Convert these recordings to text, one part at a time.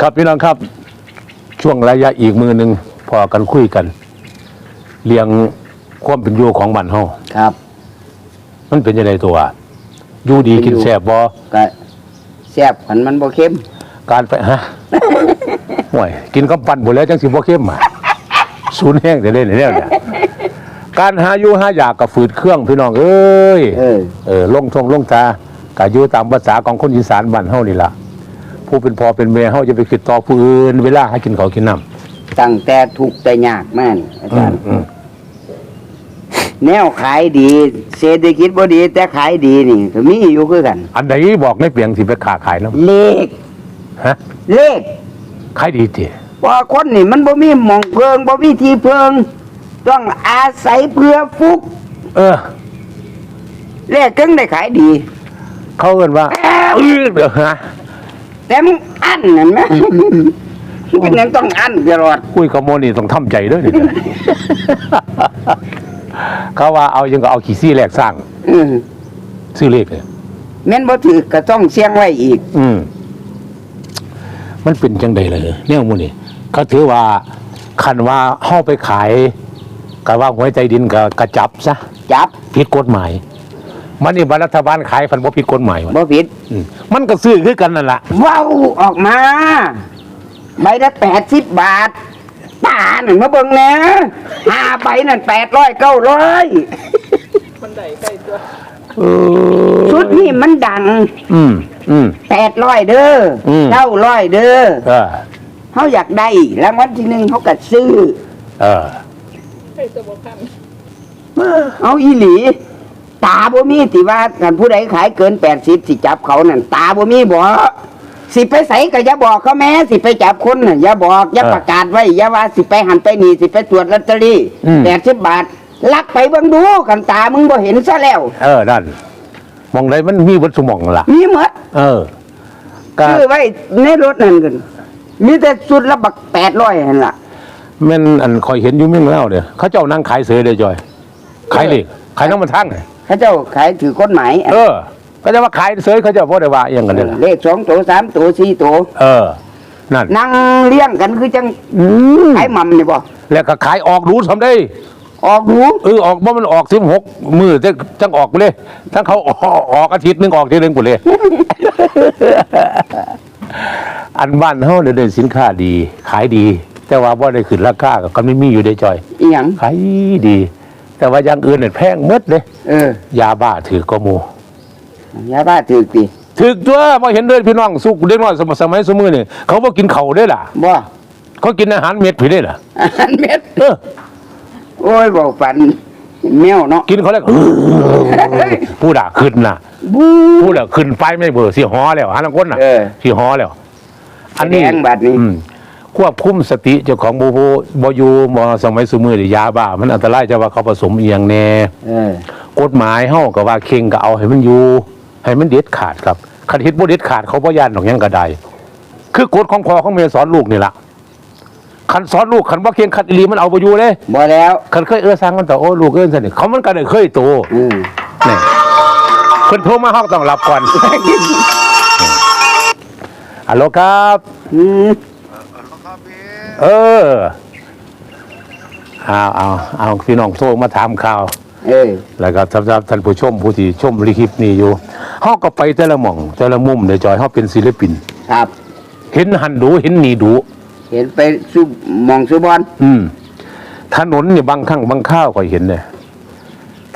ครับพี่น้องครับ ช่วงระยะอีกมือหนึ่งพอกันคุยกันเรียงความเป็นอยู่ของบ้านเฮาครับ มันเป็นยังไงตัวอยู่ดีกินแซ่บบ่ก็แซ่บขันมันบ่เค็มการไปฮะห่วยกินข้าวปั้นบ่แล้วจังสิบ่เข้มอะสูนแห้งได้เลยเนี่ยเนี่ยการหาอยู่หาอยากกับฝืดเครื่องพี่น้องเอ้ยเออเออลงทงลงตากะอยู่ตามภาษาของคนอีสานบ้านเฮานี่ล่ะ ผู้เป็นพ่อเป็นแม่เฮาจะไปคิดต่อผู้อื่นเวลาให้กินข้าวกินน้ำตั้งแต่ทุกข์แต่ยากแม่นอาอืจามรย์ อืมแนวขายดี เศรษฐกิจบ่ดี แต่ขายดีนี่ก็มีอยู่คือกัน อันใดบอกในเปียงสิไปขาขายน้เลขำฮะเลขขายดีติว่าคนนี่มันบ่มีหมองเพิงบ่มีที่เพิง ต้องอาศัยเพื่อฟุก เออ เลขจึงได้ขายดี เขาเอิ้นว่าเออเดี๋ยวฮะ แต่มึงอั้นนั่นไหมเป็นหยังต้องอั้นตลอดคุยกับโมนี่ต้องทำใจเด้วยนี่ เขาว่าเอายังก็เอาขี้ซี่แหลกสร้างอืมซื้อเลขเลยแม่นบ่ถือก็ต้องเสี่ยงไว้อีก อืม มันเป็นจังใดเลยเนี่ยมูนี่เขาถือว่าคันว่าเฮาไปขายก็ว่าหัวใจดินก็กระจับซะจับผิดกฎหมาย มันนี่บรัฐบาลขายพันบ่ผิดกฎหมายวะบ่ผิดอืมมันก็ซื้อคือกันนั่นล่ะว้าวออกมา ใบละแปดสิบบาทตาหนึ่งมาเบิ่งนะห้าใบนั่นแปดร้อยเก้าร้อยเออชุดนี้มันดังอืมอืม แปดร้อยเด้ออม เก้าร้อยเด้อเออเขาอยากได้รางวัลที่หนึ่งเขาก็ซื้อ เออ เอาอีหลี ตาบ่มีติว่าท่านผู้ใดขายเกินแปดสิบสิจับเขานั่นตาบ่มีบ่สิไปใส่ก็อย่าบอกเขาแม่สิไปจับคนน่ะอย่าบอกอย่าเออประกาศไว้อย่าว่าสิไปหันไปนี่สิไปตรวจลอตเตอรี่อืม แปดสิบบาทลักไปเบิ่งดูกันตามึงบ่เห็นซะแล้ว เออนั่นมองไดมันมีวัตถุมองล่ะ มีหมดเออก็ซื้อไว้ในรถนั่นกันมีแต่สุดละบักแปดร้อยหั่นล่ะ แม่นอันคอยเห็นอยู่เมิ่งแล้วเนี่ยเขาเจ้านั่งขายเสือเลยจอย ขายเลขขายน้ำมันทั้งเลย เขาเจ้าขายถือกฎหมายเออก็จะว่าขายเสือเขาเจ้าพ่อได้ว่าอหย่างกันเนี่ยเลขสองตัวสามตัวสี่ตัวเออนั่นนั่งเลี้ยงกันคือจังอืมขายหมัมนี่บ่แล้วก็ขายออกรู้ทำได้ ออกดูเออออกบ่มันออกสิบหกมือจังจังออกไปเลยทั้งเขาออกออกอาทิตย์หนึงออกทีหนึงกูเลย อันบ้านเฮาเนี่ยได้สินค้าดี ขายดี แต่ว่าบ่ได้ขึ้นราคาก็ก็ไม่มีอยู่ในจอยอีหยังขายดี แต่ว่าอย่างอื่นเนี่ยแพงหมดเลยเออยาบ้าถือก็โมยาบ้าถือติถือตัวบ่เห็นเด้อพี่น้องสุกเด็กน้อยสมัยสมัยสมือนี่เขาบ่กินข้าวเด้อล่ะ บ่เขากินอาหารเม็ดผิดเด้อล่ะอาหารเม็ด เออโอ้ยบ่ฝันแมวเนาะกินเขาแล้วก็ผู้ด่าขึ้นน่ะ บูพูดแล้วขึ้นไปไม่เบื่อสิฮอแล้วหาลังคนน่ะเออสิฮอแล้วอันนี้แสดงบัดนี้ อืม ควบคุมสติเจ้าของบูบูบอยู่มอสมัยสมือนี่ยาบ้า มันอันตรายจะว่าเขาผสมเอียงแน่เออกฎหมายเฮาก็ว่าเข่งก็เอาให้มันอยู่ ให้มันเด็ดขาดครับคันเฮ็ดบ่เด็ดขาดเขาบ่ย่านดอกหยังก็ได้คือกฎของพ่อของแม่สอนลูกนี่ล่ะคันสอนลูกคันบ่เข่งคัดอีหลีมันเอาบ่อยู่เลยบ่แล้วคันเคยเอื้อสร้างมันแต่โอ้ลูกเอิ้นซั่นนี่เขามันก็ได้เคยโตอืมนี่เพิ่นโทรมาเฮาก็ต้องรับก่อนฮัลโหลครับอืม เออเอาเอาเอาพี่น้องโทรมาถามข่าว เออแล้วก็สำหรับท่านผู้ชมผู้ที่ชมลิคลิปนี้อยู่เฮาก็ไปแต่ละหม่องแต่ละมุมในจอยเฮาเป็นศิลปิน ครับ เห็นหันดูเห็นนี่ดู เห็นไปสุมองสุบอนอืม ถนนนี่บางครั้งบางข้าวก็เห็นเด้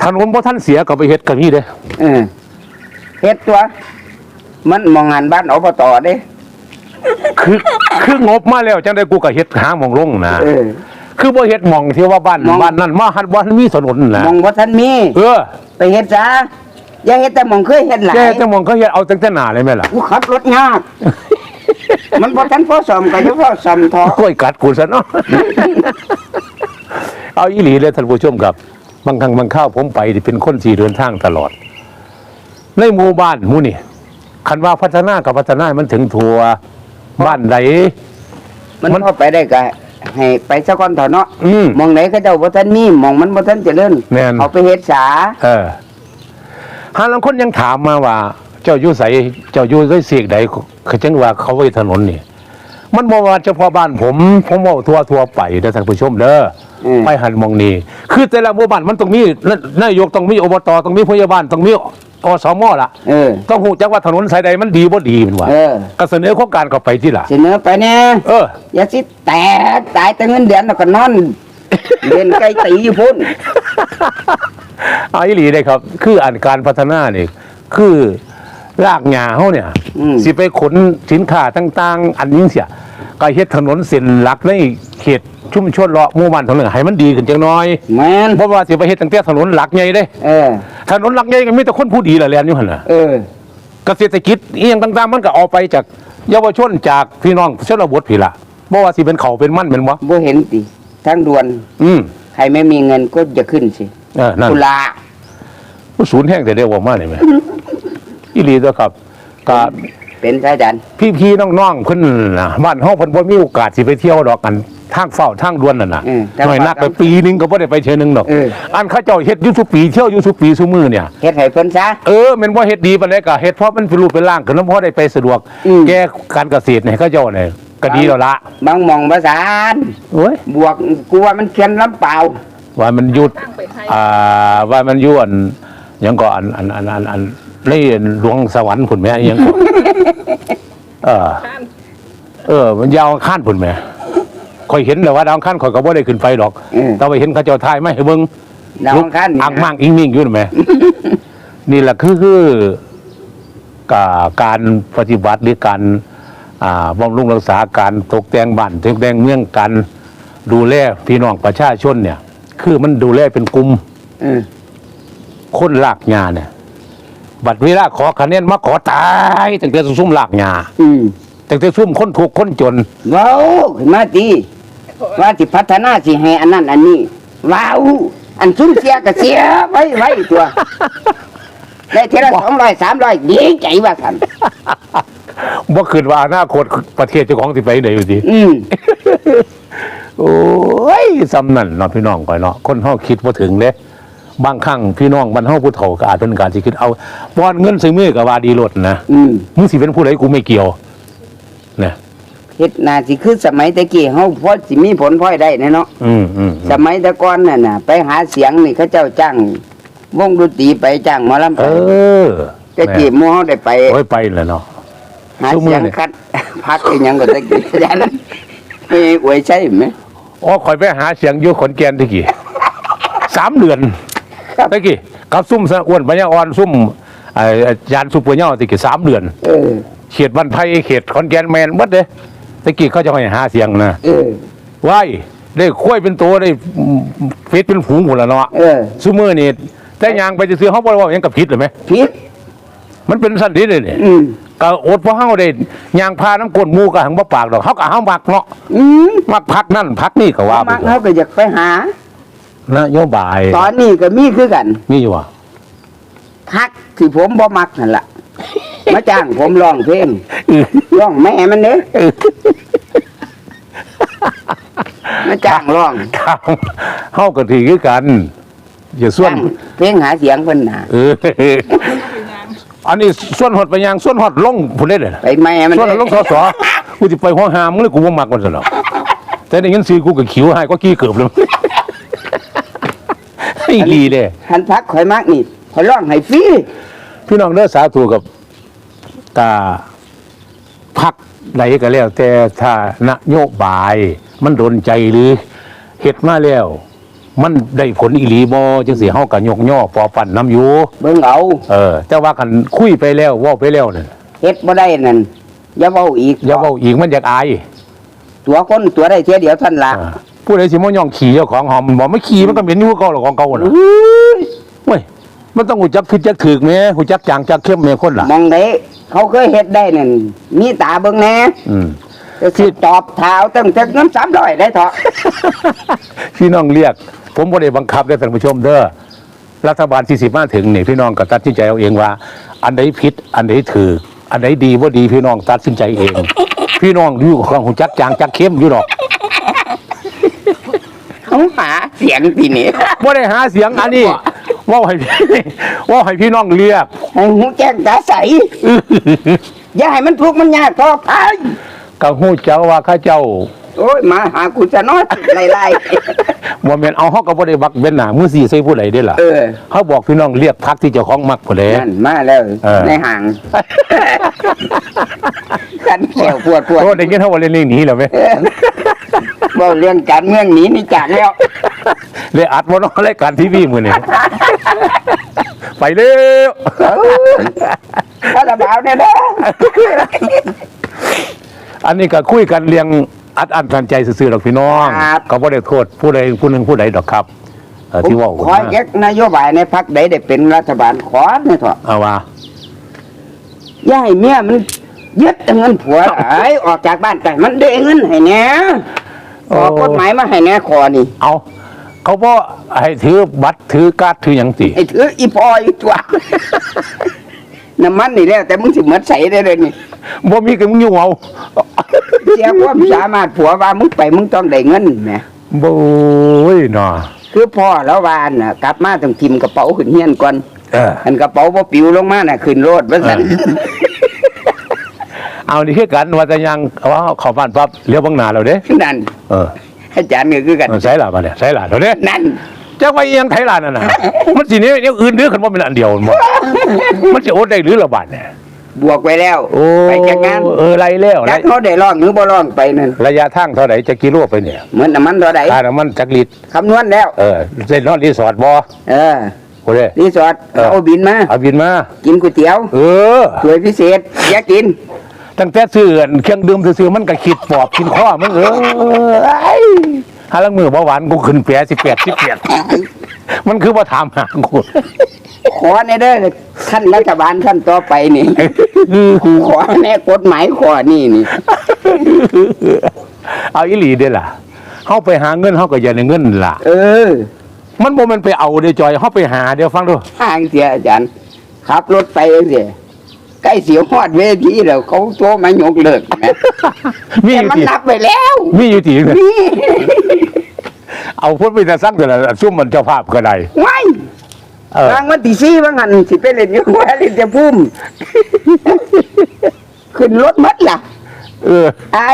ถนนบ่ท่านเสียก็ไปเฮ็ดกันนี่เด้ เออเฮ็ดตัว มันมองหันบ้านอบตเด้ คือคืองบมาแล้วจังได้กูก็เฮ็ดหาหม่องลงนะเออ คือบ่เฮ็ดหม่องที่ว่าบ้านหม่อง บ้านนั้นมาหัดบ้านมีถนนนะมองบ่ทันมี เออไปเฮ็ดซะอย่าเฮ็ดแต่มองเคยเฮ็ดหลายแกจะมองเขาเฮ็ดเอาตั้งแต่หน้าเลยแม่ล่ะกูขับรถยาก มันบ่ทันพอซ่อมก็ยังพอซ่อมทอกล้วยกัดกูซะเนาะ เอาอีหลีเลยท่านผู้ชมครับ บางครั้งบางข้าวผมไปที่เป็นคนที่เดินทางตลอด ในหมู่บ้านหมู่นี่คันว่าพัฒนากับพัฒนามันถึงทัว บ้านใดมันมันพอไปได้ก็ให้ไปซะก่อนเถอะเนาะอืมมองไหนเขาเจ้าบ่ทันมีมองมันบ่ทันเจริญแม่น เอาไปเฮ็ดสาเออหาลังคนยังถามมาว่า เจ้าอยู่ใสเจ้าอยู่ด้วยเสียกใดเขาจังว่าเขาไว้ถนนนี่ มันบ่ว่าเฉพาะบ้านผมผมเว้าทั่วทั่วๆไปเด้อท่านผู้ชมเด้ออมไปหันมองนี่คือแต่ละหมู่บ้านมันต้องมีนายกต้องมีอบตต้องมีพยาบาลต้องมี อสมล่ะเออต้องหูจักว่าถนนสายใดมันดีบ่ดีแมันว่าเออก็เสนอโครงการเข้าไปที่ล่ะ เสนอไปเนี่ยเออ อย่าสิแตกตายแต่เงินเดือนแล้วก็นอน เล่นไก่ตีอยู่พุ่นเอาอีหลีได้ครับ คืออันการพัฒนานี่คือรากหญ้าเฮาเนี่ย อืมสิไปขนสินค้าต่างๆ อันนี้เสียก็เฮ็ดถนนเส้นหลักในเขตชุมชนเลาะหมู่บ้านเท่านั้นให้มันดีขึ้นจังน้อย แมนเพราะว่าสิไปเฮ็ดตั้งแต่ถนนหลักใหญ่เด้ เออ ถนนหลักใหญ่ก็มีแต่คนผู้ดีล่ะแล่นอยู่หั่นน่ะเออ เกษตรกิจอีหยังต่างๆ มันก็เอาไปจากเยาวชนจากพี่น้องชนบทพี่ล่ะบ่ว่าสิเป็นเขาเป็นมันเป็นบ่บ่เห็นติทางด่วน อืมใครไม่มีเงินก็จะขึ้นสิเออนั่นกุลาผู้ศูนย์แห้งแต่เดียวว่ามานี่แหม อีหลีตัวครับก็ เป็นพระอาจารย์พี่ๆน้องๆเพิ่นน่ะบ้านเฮาเพิ่นบ่มีโอกาสสิไปเที่ยวดอกกันทางเฝ้าทางด่วนนั่นน่ะอืมน้อยนักไปปีหนึงก็บ่ได้ไปเทื่อนึงดอกเอออันเขาเจ้าเฮ็ดอยู่ทุกปีเที่ยวอยู่ทุกปีซุมื้อเนี่ยเฮ็ดให้เพิ่นซะเออแม่นบ่เฮ็ดดีปานใดก็เฮ็ดเพราะมันเป็นรูปเป็นร่างขึ้นแล้วพอได้ไปสะดวกอืมแก้การเกษตรให้เขาเจ้าเนี่ยก็ดีแล้วละบางหมองภาษานโอ้ยบวกกูว่ามันเขียนลำเปล่าว่ามันหยุดอ่าว่ามันอยู่อันหยังก็อันอันอันอันอัน ในหลวงสวรรค์พุ่นแม่อิหยังก็เออ เออ มันยาวข้านพุ่นแม่ข่อยเห็นแต่ว่าดาวข้านข่อยก็บ่ได้ขึ้นไปดอกอืม แต่ว่าเห็นเขาเจ้าทายไม่ให้เบิ่งดาวอังคารนี่นะอ่างมั่งอิงมิ่งอยู่นั่นแหม นี่แหละคือคือการการปฏิบัติหรือการอ่าบำรุงรักษาการตกแต่งบ้านตกแต่งเมืองการดูแลพี่น้องประชาชนเนี่ย คือมันดูแลเป็นกลุ่มเออคนลากหญ้าเนี่ย บัดเวลาขอคะแนนมาขอตายตั้งแต่ซุ่มลากหญ้าอืมตั้งแต่ซุ่มคนถูกข์คนจน เว้าขึ้นมาตีว่าสิพัฒนาสิให้อันนั้นอันนี้ว้าวอันซุ่มเสียก็เสียไว้ไว้ตัว ได้เท่าละสองร้อยสามร้อยดีใจว่าสันบ่คิดว่าอนาคตประเทศเจ้าของสิไปไหนอยู่ดีอืมโอ้ยสำนั่นเนาะพี่น้องก่อยเนาะคนเฮาคิดบ่ถึงเด้ บางครั้งพี่น้องบรรเฮาผู้เฒ่าก็อาจเป็นการสิคิดเอาบอนเงินใส่มือก็ว่าดีโลดนะอืมมึงสิเป็นผู้ใดกูไม่เกี่ยวนะเฮ็ดนาสิคือสมัยตะกี้เฮาพอสิมีผลพลอยได้แน่เนาะอืมอืมสมัยแตะก่อนน่ะน่ะ ไปหาเสียงนี่เขาเจ้าจ้างวงดนตรีไปจ้างหมอลำเอไปอตะกี้หมู่เฮาได้ไป โอ้ยไปแล้วเนาะ หาซุมื้เสีอยงนี่คัด พักอีหยังก็ตะกี้อาจารย์ไม่อวยใช่ไหม อ๋อข่อยไปหาเสียงอยู่ขอนแก่นตะกี้ สามเดือน ครับ ตะกี้กับซุ่มสะอ้วนปัญญาอ่อนซุ่มไอ้อาจารย์ซุปเปอร์เน่าตะกี้สามเดือน เออ เขตบ้านไผ่เขตขอนแก่นแมนหมดเลยตะกี้เขาจะให้หาเสียงนะเออ ว้ายได้คุ้ยเป็นตัวได้เฟซเป็นฝูงหมดแล้วเนาะเออซูมือนี่แต่ยางไปซื้อเขาบอกว่าหยังกับพิษหรือไหมผิดมันเป็นสันนิษเลยเนี่ยอืมก็อดเพราะเฮาได้ยางพาน้ำกลนหมูกับหังบ่ปากดอกเฮาก็เฮามักเนาะอืมมักพักนั่นพักนี่ก็ว่าไปมักเฮาก็อยากไปหา นะโยบายตอนนี้ก็มีคือกันนี่อยู่ว่ะพักที่ผมบ่มักนั่นล่ะมาจ้างผมร้องเพลงเออร้องแม่มันเด้อเออมาจ้างร้องทางเฮาก็ถือคือกันอย่าส่วนจ้างเพลงหาเสียงเพิ่นน่ะเอออันนี้ส่วนหดไปยางส่วนหดลงพุ่นได้เลยไปแม่มันส่วนเด้ลงสอสอกูจะไปห้องหามมึงเลยกูบ่มักมันซะหรอกแต่ในเงินซื้อกูก็ขิวให้ก็กี้เกือบเลย ไม่ดีเลยหันพักข่อยมักนี่ข่อยร้องให้ฟรีพี่น้องเด้อสาธุกับตาพักใดก็แล้ว แต่ถ้านโยบาย มันโดนใจหรือเฮ็ดมาแล้ว มันได้ผลอีหลีบ่จังสิเฮาก็ยกย่อปอปั่นน้ำอยู่เบิ่งเอาเออแต่ว่ากันคุยไปแล้วเว้าไปแล้วนั่นเฮ็ดบ่ได้นั่นอย่าเว้าอีกอย่าเว้าอีกมันอยากอายตัวคนตัวได้เที่ยเดียวท่านละอ่า ผู้ใดสิมาย่องขี่เจ้าของหอมบอกไม่ขี่มันก็เหม็นอยู่คือเก่าหรอกของเก่าน่ะเว้ยมันต้องหูจักคิดจักถึกแม่หูจักจางจักเข้มแม่คนล่ะ มองได้เขาเคยเฮ็ดได้นั่นมีตาเบิ่งแหน่อืม จะสิตอบเท้าตั้งแต่เงิน300ได้เถอะ พี่น้องเรียก ผมบ่ได้บังคับได้อท่านผู้ชมเด้อรัฐบาลที่สิมาถึงนี่พี่น้องก็ตัดสินใจเอาเองว่า อันใดผิดอันใดถูกอันใดดีบ่ดีพี่น้องตัดสินใจเอง พี่น้องอยู่ของหูจักจางจักเข้มอยู่ดอก เขาหาเสียงทีนี้บ่ได้หาเสียงอันนี้เว่าให้พี่เว่าให้พี่น้องเรียกให้หูแจ้งตาใส อย่าให้มันทุกข์มันยากต่อไปก็ฮู้เจ้าว่าข้าเจ้าโอ้ยมาหากูจะนอนไล่ไล่บ่แม่นเอาเฮาก็บ่ได้บักเว้นหน้ามือสีใส่ผู้ใดเด้ล่ะเออเขาบอกพี่น้องเรียกพักที่เจ้าของมักพุ่นแหละนั่นมาแล้วเออในห่างกันแขวปวดปวดโอ้ได้ยินเฮาว่าเล่นเรื่องหนี้แล้วแม่ เออบอกเรื่องการเมืองหนีนี่จากแล้ว เลยอัดบ่เนาะรายการทีวีมื้อนี้ไปเร็วถ้าระบาวเนี่ยนะอันนี้ก็คุยกันเรียงอัดอั้นทันใจซื่อๆหรอกพี่น้องก็บ่ได้โทษผู้ใดผู้หนึงผู้ใดดอกครับเอ่อผมที่เว่าขอแยกนโยบายในพักใดได้เป็นรัฐบาลขอเนี่ยเถอะเอาว่าย่าให้เมียมันยึดแต่เงินผัวไอ้ออกจากบ้านไปมันได้เงินให้แหน่ ออกกฎหมายมาให้แหน่ขอนี่ เอา เขาบ่ให้ถือบัตรถือการ์ดถือหยังติไอ้ถืออีพออีตัวน้ำมันนี่แล้วแต่มึงสิเหมือนใส่ได้เลยนี่ บ่มีก็มึงอยู่เอาเสียความสามารถผัวว่ามึงไปมึงต้องได้เงินแหมโบ้ยเนาะคือพ่อแล้ววานน่ะกลับมาต้องทิมกระเป๋าขึ้นเฮียนก่อนเออ อันกระเป๋าบ่ปิวลงมาน่ะขึ้นรถว่าซั่น เอานี่คือกันว่าแต่ยังว่าเข้าบ้านปั๊บเลี้ยวเบังหน้าเราเด้นั่นเอออาจารย์ก็คือกันเออใส่หลามาเนี่ยใส่หลาเราเด้นั่นจักว่าอีหยังไทยลานนั่นน่ะมันสินี้เดี๋ยวอื่นเด้อคันบ่เป็นอันเดียวมันบ่มันสิอดได้หรือละบาดเนี่ยบวกไว้แล้วโอ้ไปจากงานเออไรแล้วไรจักเขาได้ร้องหรือบ่ร้องไปนั่นระยะทางเท่าไหร่จะกิโลไปเนี่ยเหมือนน้ำมันเท่าใดค่าน้ำมันจักลิตรคำนวณแล้วเออเส้นนอนรีสอร์ทบ่เออโอ้เด้รีสอร์ทเออเอาบินมาเอาบินมา กินก๋วยเตี๋ยว เออถ้วยพิเศษอยากกิน ตั้งแต่ซื้ออันเครื่องดื่มซื้อๆมันก็คิดปอบกินข้อมันเออไอ้หาลังมือเบาหวานกูขึ้นแปดสิบแปดสิบแปดมันคือว่าถามหากูขอในเด้อท่านรัฐบาลท่านต่อไปนี่ขอแน่กฎหมายขอนี่นี่เอาอีหลีเด้อล่ะเฮาไปหาเงินเฮาก็อย่าได้เงินล่ะ เออ มันบ่แมันไปเอาเด้อจอยเฮาไปหาเดี๋ยวฟังดูห่างเสียอาจารย์ขับรถไปเสีย ใกล้เสียวฮอดเวทีแล้วเขาโทรมายกเลิกแหมมีอแต่ยู่มันที่นับไปแล้วมีอยู่ที่นี่เอาพุ่นไปแต่สั่งแต่ละซุ่มมันเจ้าภาพก็ได้ว้ายเออทางวันที่สี่ว่างันสิไปเล่นอยู่ว่าเล่นจะพุ่มขึ้นรถมัดล่ะเออ ไอ้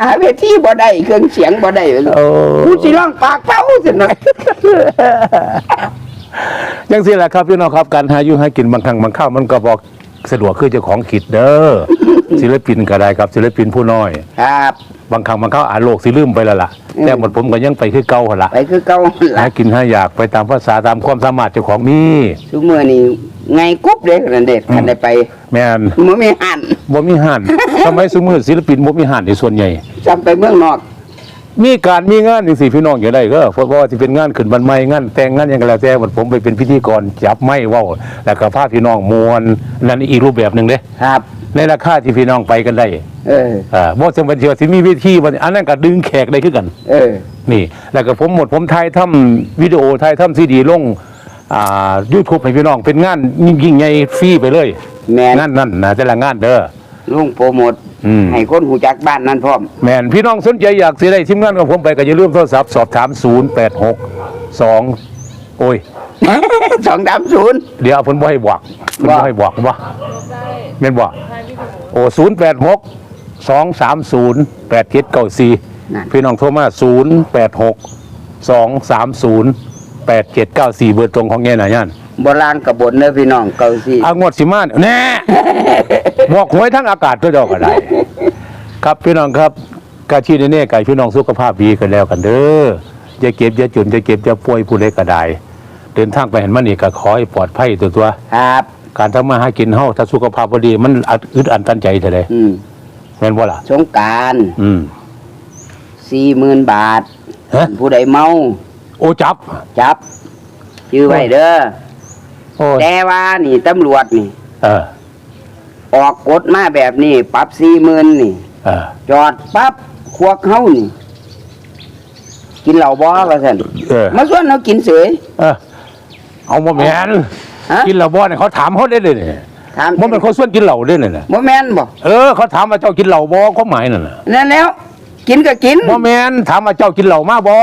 หาเวทีบ่ได้เครื่องเสียงบ่ได้โอ้ กูสิร้องปากเป้าสิหน่อย ยังสิแหละครับพี่น้องครับการหาอยู่ให้กินบางครั้งบางข้าวมันก็บอกสะดวกคือเจ้าของคิดเด้อศิลปินก็ได้ครับศิลปินผู้น้อย ครับ บางครั้งบางข้าวอาโลกสิลืมไปแล้วล่ะ อืม แต่หมดผมก็ยังไปคือเก่าหั่นละไปคือเก่าหาล่ะกินหาอยากไปตามภาษาตามความสามารถเจ้าของมีทุกมื้อนี่ไงกุ๊บเด้นั่นเด็ดคันได้ไปแม่นบ่มีหันบ่มีห่านทำไมสมมือศิลปินบ่มีห่านในส่วนใหญ่จำไปเมืองนอก มีการมีงานจังซี่พี่น้องอย่าได้ก็เพราะว่าสิเป็นงานขึ้นบันใหม่งานแต่งงานหยังก็แล้วแต่หมดผมไปเป็นพิธีกรจับไม้เว้าแล้วก็พาพี่น้องมวนนั่นอีกรูปแบบหนึงเด้ครับ ในราคาที่พี่น้องไปกันได้ เอออ่าบ่จำเป็นว่าสิมีเวทีบ่อันนั้นก็ดึงแขกได้คือกัน เออ นี่ แล้วก็ผมหมดผมถ่ายทำวิดีโอถ่ายทำซีดีลงอ่า YouTube ให้พี่น้องเป็นงานยิ่งใหญ่ฟรีไปเลยแม่น งานนั่นนะแต่ละงานเด้อ ลุงโปรโมทอืม ให้คนหูจักบ้านนั้นพร้อม แม่นพี่น้องสนใจอยากสิได้ทีมงานของผมไปก็อย่าลืมโทรศัพท์สอบถาม 086 2 โอ้ย สองสามศูนย์ เดี๋ยวเพิ่นบ่ให้บอกเพิ่นบ่ว่าให้บอกบ่แม่นบ่โอ้086 230 8794 พี่น้องโทรมา 086 230 8794 เบอร์ตรงของแง่หน่าย่านโบราณกระบนเด้อพี่น้องเก่าสิอางวดสิมาแน่ บอกหวยทั้งอากาศตัวเดียวก็ได้ ครับพี่น้องครับกาชีแน่ๆไก่พี่น้องสุขภาพดีกันแล้วกันเด้ออย่าเก็บอย่าจุนอย่าเก็บอย่าป่วยผู้ใดก็ได้เดินทางไปเห็นมันนี่ก็ขอให้ปลอดภัยตัวตัว ครับการทำมาหากินเฮาถ้าสุขภาพบ่ดี มันอัดอึดอันตันใจเท่าใดอืมแม่นบ่ล่ะ สงกรารอืม สี่หมื่นบาท ฮะ ผู้ใดเมา โอ้จับ จับ ชื่อไว้เด้อ โอ้ยแต่ว่านี่ตำรวจนี่ เออออกกฎมาแบบนี้ปรับสี่หมื่นนี่ เออจอดปั๊บควักเฮานี่ กินเหล้าบ่ว่าซั่นเออมาชวนเรากินเสย เออเอาบ่แม่นฮะ กินเหล้าบ่เนี่ยเขาถามเขาได้เลยเนี่ยถามบ่แม่นเขาชวนกินเหล้าเด้เนี่ยน่ะบ่แม่นบ่เออเขาถามว่าเจ้ากินเหล้าบ่ความหมายนั่นน่ะนั่นแล้ว กินก็กินบ่แม่นถามว่าเจ้ากินเหล้ามาบ่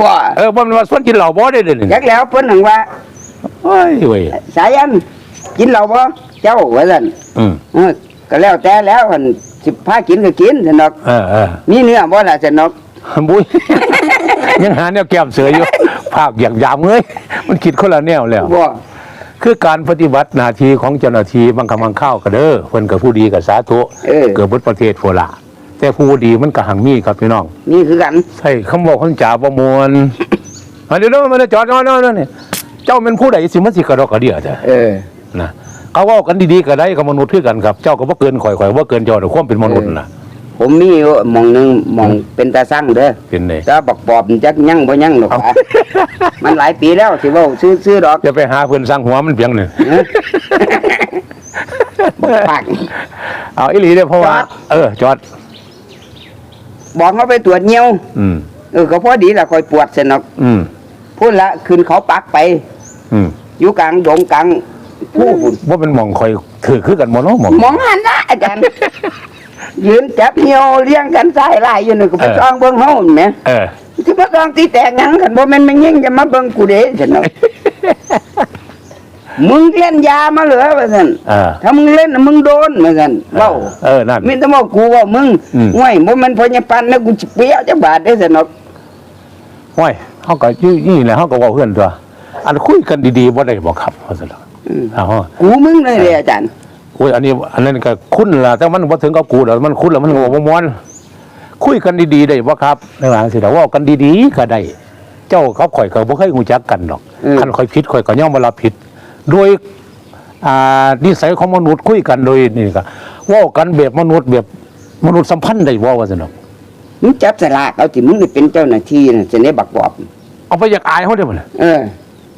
บ่เออบ่แม่นว่าส่วนกินเหล้าบ่ได้เด้อนี่จักแล้วเพิ่นหังว่า โอ้ยเว้ยสายันกินเหล้าบ่เจ้าว่าซั่นอืมเออก็แล้วแต่แล้วมันสิพากินก็กินสนอกเออเออมีเนื้อบ่ล่ะสนอกบุ้ยยังหาแนวแก้มเสืออยู่ภาคอย่างยามเอ้ยมันคิดคนละแนวแล้วบ่คือการปฏิบัติหน้าที่ของเจ้าหน้าที่บางคำบางข้าวก็เด้อเพิ่นกับผู้ดีกับสาธุเออเกิดบดประเทศโฟละแต่ผู้ดีมันก็หังมีครับพี่น้องนี่คือกันใช่คำบอกคำจ่าประมวลมาเดี๋ยวนี้มันจอดนอนนอนนี่ เจ้าเป็นผู้ใดสิมันสิกระดอกกระเดียเถอะเออนะเขาเว่ากันดีๆก็ได้กับมนุษย์คือกันครับ เจ้าก็บ่เกินข่อยข่อยว่าเกินเจ้าแต่ความเป็นมนุษย์น่ะ ผมมีอยู่หมองหนึงหมองเป็นตาสั่งเด้อเป็นไงถ้าบักปอบมันจักยั่งบ่ยั่งหรอกเอ้าวะมันหลายปีแล้วสิเว้าซื้อๆดอก จะไปหาเพื่อนสร้างหัวมันเพียงหนึ่งเออบักปักเอาอีหลีเด้อเพราะว่า จอด เออ จอด บอกเขาไปตรวจเหี่ยวอืม เออก็พอดีล่ะคอยปวดสนอกอืม พูดละขึ้นเขาปักไป อืมอยู่กลางดงกลางผู้ฝุ่นว่าเป็นหมองข่อยถือคือกันหมดเนาะหมอง มองหันนะอาจารย์ ยืนจับเหี่ยวเลี้ยงกันซ้ายไล่อยู่นี่ก็ไปเออ จ้องเบิ่งเฮาเห็นไหมเออ ที่มาจ้องตีแตกหยังกันบ่แม่นมันยิ่งจะมาเบิ่งกูเด้ฉันเนาะ มึงเล่นยามาเหรอว่าซั่นเออ ถ้ามึงเล่นน่ะมึงโดนว่าซั่นเว้า เออนั่น มีแต่บอกกูว่ามึงอืม ง่วยบ่แม่นพญาปันนะกูสิเปรี้ยวจักบาทได้ซั่นเนาะห้อยเขาก็ยี่นี่แหละเขาก็เว่าเพื่อนตัว อันคุยกันดีๆว่าได้บอกครับว่าสิล่ะอืมอ้าวกูมึงเลยเด้อาจารย์โอ้ยอันนี้ อันนั้นก็คุ้นละแต่มันว่าถึงกับกูเดี๋ยวมันคุ้นแล้วมันบอกว่ามวนคุยกันดีๆได้บ่ครับในหลังสิแต่ว่ากันดีๆก็ได้ เจ้าเขาข่อยก็บ่เคยรู้จักกันดอกอืมคันข่อยผิดข่อยก็ย่อมบ่รับผิด โดยอ่านิสัยของมนุษย์คุยกันโดยนี่ก็เว้ากันแบบมนุษย์แบบมนุษย์สัมพันธ์ได้บ่ว่าซั่นดอกมึงจับสลากเอาที่มึงได้เป็นเจ้าหน้าที่น่ะจะได้บักบอบเอาไปอยากอายเขาได้บ่ล่ะเออ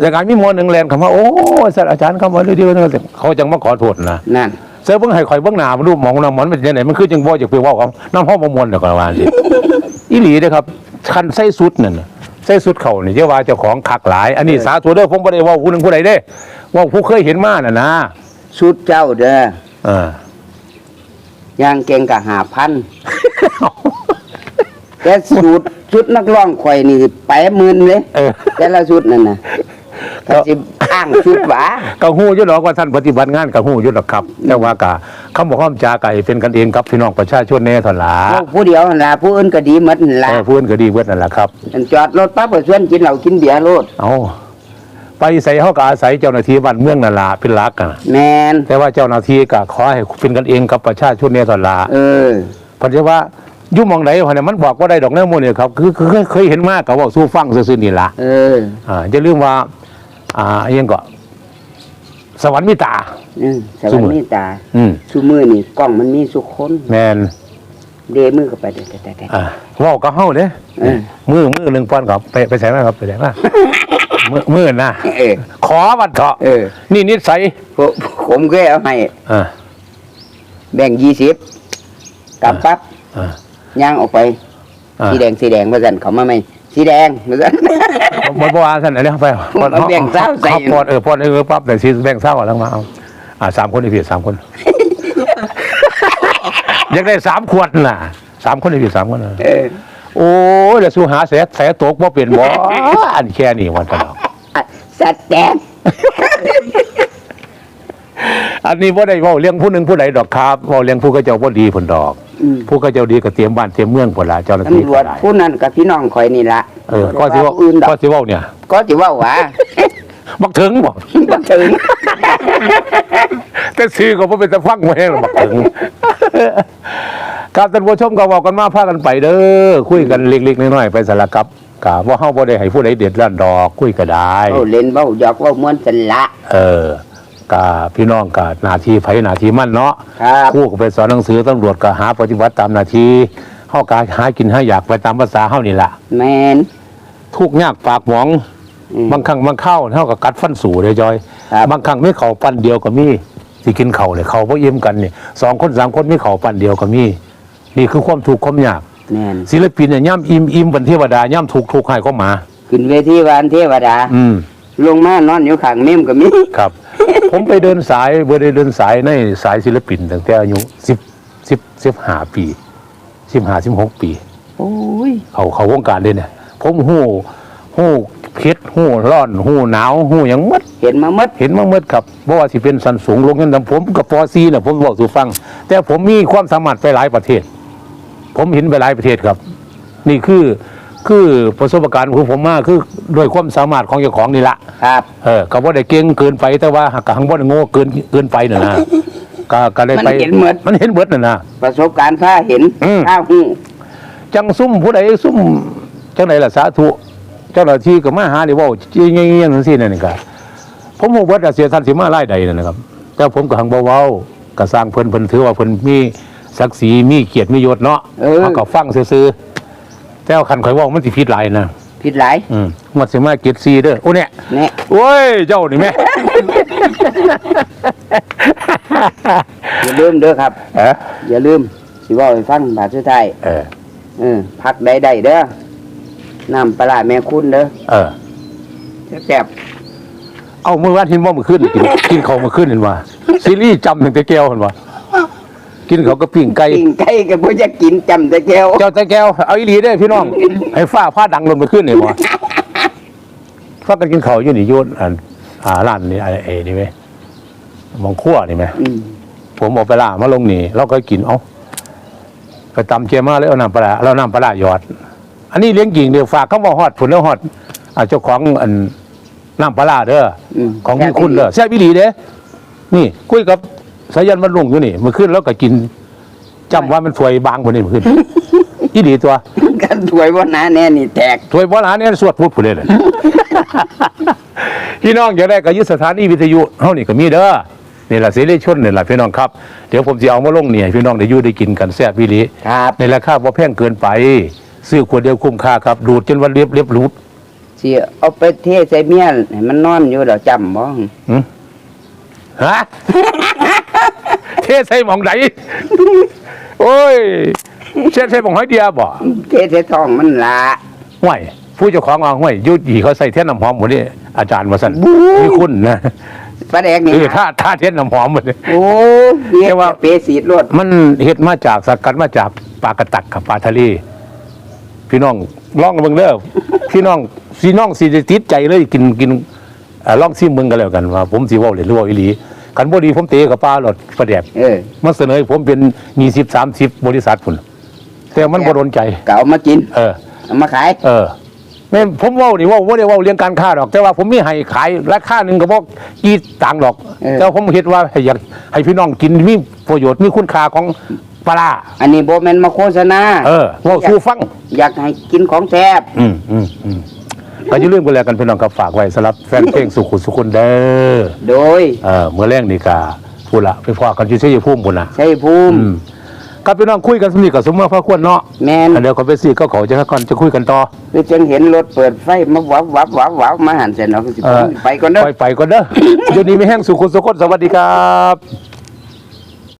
อยากอายมีหมอหนึงแลนคำว่าโอ้ยศาสตราจารย์คำว่าดีๆเขาจังมาขอโทษนะนั่นเสือเบิ่งให้ข่อยเบิ่งหน้ามันดูหมองน้ำมันเป็นยังไงมันคือจังบ่อยากไปเว้าของน้ำห้องบ่มวนดอกว่าสิอีหลีเด้อครับคันใส่สุดนั่นน่ะใส่สุดเขานี่เจ้าว่าเจ้าของคักหลาย อันนี้สาธุเด้อผมบ่ได้เว้าผู้หนึงผู้ใดเด้เว่าผู้เคยเห็นมาน่ะนะชุดเจ้าเด้อเออย่างเก่งกะหาพันแต่สูตรชุดนักร้องข่อยนี่ไปหมื่นเลยเออแต่ละชุดนั่นน่ะ ก็สิอ้างชุดหวาก็ฮู้อยู่ดอกว่าท่านปฏิบัติงานก็ฮู้อยู่ดอกครับ แต่ว่าก็คำบอกความจาก็ให้เป็นกันเองกับพี่น้องประชาชนแน่เท่านั้นล่ะเว้าผู้เดียวนั่นล่ะผู้อื่นก็ดีหมดนั่นล่ะเออผู้อื่นก็ดีเบิดนั่นแหละครับอันจอดรถปั๊บก็ชวนกินเหล้ากินเบียร์โลดเอาไปใส่เฮาก็อาศัยเจ้าหน้าที่บ้านเมืองนั่นล่ะเป็นหลักอะแมนแต่ว่าเจ้าหน้าที่ก็ขอให้เป็นกันเองกับประชาชนแน่เท่านั้นล่ะเออเพราะว่าอยู่หมองไหนพอเนี่ยมันบอกว่าได้ดอกแน่โมเนี่ยครับคือคือเคยเคยเห็นมากกับว่าสู้ฟังซื่อๆนี่ล่ะเอออ่าจะลืมว่า อ่าอิหยังก็สวรรค์มีตา อืมสวัสดีตาอืมชูมือนี่กล้องมันมีสุคนแมนเดมือก็ไปแต่แต่แต่แต่อ่าเว่าก็เฮาเด้เออมือมือหนึ่งป้อนครับไปไปใส่มาครับไปใส่มามือมือนะเออขอบัตรเถาะเออนี่นิสัยผมผมเคยเอาให้อ่าแบ่งยี่สิบกลับปั๊บอ่าย่างออกไปอ่าสีแดงสีแดงมาสั่นเขามาไหม สีแดงมาสั่นบ่บ่ว่าซั่นอันนี้เข้าไปผมเอาแบ่งเศร้าใส่ขปอดเออปอดเออปั๊บแต่สิแบ่งเศร้าแล้วมาเอาอ่าสามคนนี่พี่สามคน อยากได้สามขวดน่ะสามคนนี่พี่สามคนน่ะ เออโอ้ยเดี๋ยวสู้หาแสแสตกบ่เป็นบ่ อันแค่นี้วันตลอดอะสัตว์แดงอันนี้บ่ได้เว้าเลี้ยงผู้หนึงผู้ใดดอกครับเว้าเลี้ยงผู้เขาเจ้าบ่ดีผลดอกอืม ผู้เขาเจ้าดีก็เตรียมบ้านเตรียมเมืองพุ่นล่ะเจ้าหน้าที่ตำรวจก็ได้ผู้นั้นกับพี่น้องคอยนี่ละเออก็สิเว้าผู้อื่นดอก็กสิเว้าเนี่ยก็จะว่าหว่าบักถึงบ่บักถึง แต่ซื้อก็บ่เป็นตะฟังบ่แห้งหรอกบักถึงครับท่านผู้ชมก็เว้ากันมาพากันไปเด้อคุยกันเล็กๆน้อยๆไปสารกับกะว่าเฮาบ่ได้ให้ผู้ใดเดือดร้อนดอกคุยก็ได้เบ้าเล่นเบ้าหยอกเบ้าม้วนสันละ เออ กะพี่น้องกะหน้าที่ไผหน้าที่มันเนาะครับครู่ก็ไปสอนหนังสือตำรวจก็หาปฏิบัติตามหน้าที่เฮาก็หากินหาอยากไปตามภาษาเฮานี่ล่ะ แมน ทุกข์ยากปากหมอง อืมบางครั้งบางข้าวเฮาก็กัดฟันสู่เลยจอย ครับ บางครั้งไม่เข้าวปั้นเดียวก็มีสิกินข้าวเนี่ยข้าวบ่อิ่มกันนี่สองคนสามคนไม่เข้าวปั้นเดียวก็มี นี่คือความทุกข์ความยาก แมนศิลปินเนี่ยย่ำอิ่มอิ่มเป็นเทวดาย่ำทุกข์ทุกข์ให้ก็มา ขึ้นเวทีวานเทวดา อืม ลงมานอนอยู่ข้างเมมก็มี ครับ ผมไปเดินสายบ่ได้เดินสายในสายศิลปินตั้งแต่อายุ10 10 15ปี15 16ปี โอ้ยเขาเขาวงการเลยเนี่ย ผมหูหูหู้เค็ดหู้ร้อนหู้หนาวหู้หยังหมดเห็นมาหมดเห็นมาเมื่อครับเพราะว่าสิเป็นสันสูงลงยันดำผมกับปอซีน่ะผมบอกสู่ฟัง แต่ผมมีความสามารถไปหลายประเทศ ผมเห็นไปหลายประเทศครับ นี่คือ คือประสบการณ์ของผมมากคือด้วยความสามารถของเจ้าของนี่ละครับเออก็บ่ได้เก่งเกินไปแต่ว่าหากหังบ่ได้โง่เกินเกินไปน่ะนะก็ก็เลยมันไปเห็นหมดมันเห็นเบิดน่ะนะ ประสบการณ์ข้าเห็นอืมข้าหูจังซุ่มผู้ใดซุ่มจังไหนล่ะสาธุเจ้าหน้าที่ก็มาหาได้เว้าเงี้ยๆจังซี่นั่นนี่ก็ผมบ่เบิดอะเสียท่านสิมาไล่ใดนั่นนะครับ แต่ผมก็หังบ่เว้าก็สร้างเพิ่นเพิ่นถือว่าเพิ่นมีศักดิ์ศรีมีเกียรติมียศเนาะเออเขาก็ฟังซื่อๆ แต่ว่าคันข่อยเว้ามันสิผิดหลายนะผิดหลายอืมงวดสิมาเกียรติซีเด้อโอ้เนี่ยเนี่ยโอ้ยเจ้านี่แม่ อย่าลืมเด้อครับ เอออย่าลืมสิเว่าให้ฟังบาทสุดท้ายเออเออพักใดๆเด้อน้ำปลาร้าแม่คุณเด้อเออ แซ่บเอาเมื่อวานเห็นว่ามือขึ้นกินกินเขาวมือขึ้นเห็นว่าซีรีส์จำถึงแต่แก้วเห็นว่า กินเขาวก็ปิ้งไก่ๆปิ้งไก่ก็บ่จะกินจำแต่แก้วเจ้าแต่แก้วเอาอีหลีได้อพี่น้องให้ฟ้าผ้าดังลงไปขึ้นเห็นว่าฟักกันกินเขาวอยู่นี่อยุ่นอันอ่าร้านนี่ไอ้ไอ้นี่ไหมมองขั้วนี่ไหมอืมผมเอาไปล่ามาลงนี่เราก็กินเอาไปตำเจยมาแล้วเอาน้ำปลาร้าเราน้ำปลาร้าหยอด อันนี้เลี้ยงกิ่งเดียวฝากเขาบอกฮอดผุนแล้วฮอดอ่าเจ้าของอันน้ำปลาร้าเด้ออืมของพี่คุณเด้อแซ่บอีหลีเด้นี่คุยกับ สายันบรรลุงอยู่นี่เมื่อคืนแล้วก็กินจำว่ามันถวยบางกว่านี้เมื่อคืนอีหลีตัวกันถวยบ่หนาแน่นี่แตกถวยโบราณเนี่ยสวดพูดผู้เล่นเลยพี่น้องอยากได้ก็ยึดสถานีวิทยุเฮานี่ก็มีเด้อนี่แหละเสรีชนนี่แหละพี่น้องครับ เดี๋ยวผมจะเอามาลงเนี่ยพี่น้องได้อยู่ได้กินกันแซ่บอีหลีครับในราคาบ่แพงเกินไป ซื้อขวดเดียวคุ้มค่าครับ ดูดจนวันเรียบเรียบรูดสิเอาไปเทใส่เมียให้มันนอนอยู่ดอกจำบ่ฮะ เทใส่หมองไหนโอ้ยเทใส่หมองห้อยเดียบ่เทใส่ท้องมันละห้วยผู้เจ้าของว่าห้วยอยุดีเขาใส่เทียนน้ำหอมหมดนี่อาจารย์ว่าสั่นมีคุณนะปลาแดกนี่เออนะถ้าถ้าเทียนน้ำหอมหมดนี่โอ้เรียแต่กว่าว่าเปสีดรถมันเฮ็ดมาจากสกัดมาจากปลากระตักกับปลาทะเลพี่น้องลองเบิ่งเด้อพี่น้องพี่น้องสิได้ติดใจเลยกินกินเอ่อลองซิมเบิ่งกันแล้วกันว่า ผมสิเว้าเล่นหรือเว้าอีหลี คันบ่ดีผมเตะกับปลาหลอดประแดบเออมาเสนอให้ผมเป็น20 30บริษัทพุ่นแต่มันบ่โดนใจก็เอามากินเออ เอามาขาย เออแม่นผมเว่านี่เว่าว่าได้เว่าเรื่องการค้าดอก แต่ว่าผมมีให้ขายราคาหนึ่งก็บอกกี่ต่างค์ดอก เออ แต่ผมคิดว่าให้อยากให้พี่น้องกินมีประโยชน์มีคุณค่าของปลาร้าอันนี้โบแมนมาโฆษณาเออเว่าสู้ฟัง อยากให้กินของแซ่บอืมอืมอืม ก็อย่าลืมกันแล้วกันพี่น้องกับฝากไว้สำหรับแฟนเพลงสุขุมสุขุนเด้อโดยเออเมื่อแรงนี่กาพูดละไปพอกันอยู่เฉยๆพุ่มพุ่นนะชัยภูมิอืมกับพี่น้องคุยกันสนิทกับสมมติพระควรเนาะแมนอันเดียวก็ไปสิก็ขอจะก่อนจะคุยกันต่อคือจังเห็นรถเปิดไฟมาวับวับวับวับมาหันเสร็จเนาะคือสิเออไปก่อนเด้อ ไปไปก่อนเด้ออยู่นี่ไม่แห้งสุขุมสุขนสวัสดีครับ